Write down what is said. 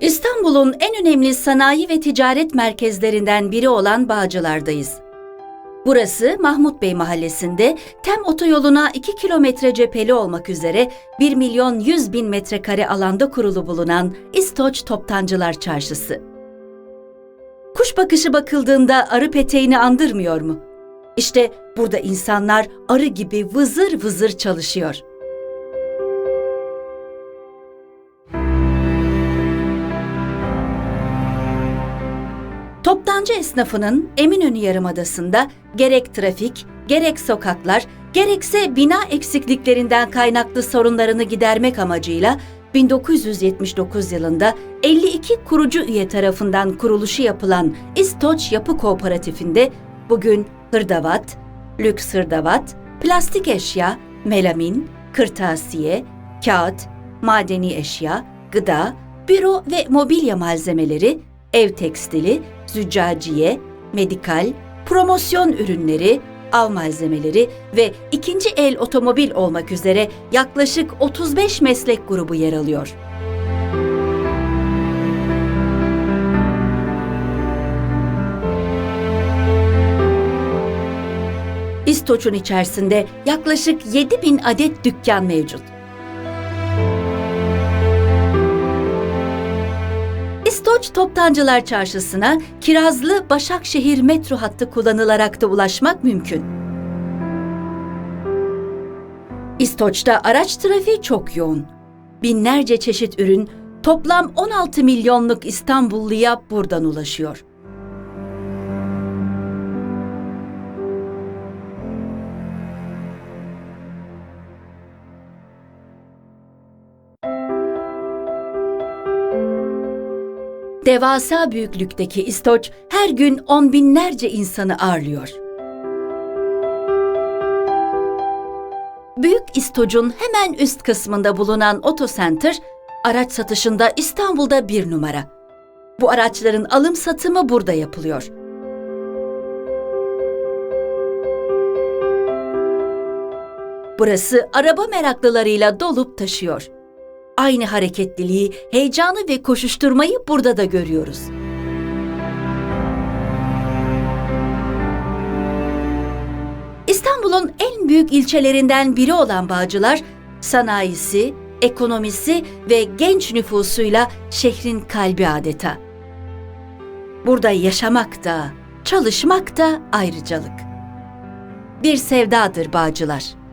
İstanbul'un en önemli sanayi ve ticaret merkezlerinden biri olan Bağcılar'dayız. Burası Mahmut Bey mahallesinde tem otoyoluna 2 kilometre cepheli olmak üzere 1 milyon 100 bin metrekare alanda kurulu bulunan İstoç Toptancılar Çarşısı. Kuş bakışı bakıldığında arı peteğini andırmıyor mu? İşte burada insanlar arı gibi vızır vızır çalışıyor. Toptancı esnafının Eminönü Yarımadası'nda gerek trafik, gerek sokaklar, gerekse bina eksikliklerinden kaynaklı sorunlarını gidermek amacıyla 1979 yılında 52 kurucu üye tarafından kuruluşu yapılan İstoç Yapı Kooperatifinde bugün hırdavat, lüks hırdavat, plastik eşya, melamin, kırtasiye, kağıt, madeni eşya, gıda, büro ve mobilya malzemeleri, ev tekstili, züccaciye, medikal, promosyon ürünleri, av malzemeleri ve ikinci el otomobil olmak üzere yaklaşık 35 meslek grubu yer alıyor. İstoç'un içerisinde yaklaşık 7000 adet dükkan mevcut. İstoç Toptancılar Çarşısı'na Kirazlı Başakşehir metro hattı kullanılarak da ulaşmak mümkün. İstoç'ta araç trafiği çok yoğun. Binlerce çeşit ürün toplam 16 milyonluk İstanbulluya buradan ulaşıyor. Devasa büyüklükteki İstoç her gün on binlerce insanı ağırlıyor. Büyük İstoç'un hemen üst kısmında bulunan Auto Center, araç satışında İstanbul'da bir numara. Bu araçların alım satımı burada yapılıyor. Burası araba meraklılarıyla dolup taşıyor. Aynı hareketliliği, heyecanı ve koşuşturmayı burada da görüyoruz. İstanbul'un en büyük ilçelerinden biri olan Bağcılar, sanayisi, ekonomisi ve genç nüfusuyla şehrin kalbi adeta. Burada yaşamak da, çalışmak da ayrıcalık. Bir sevdadır Bağcılar.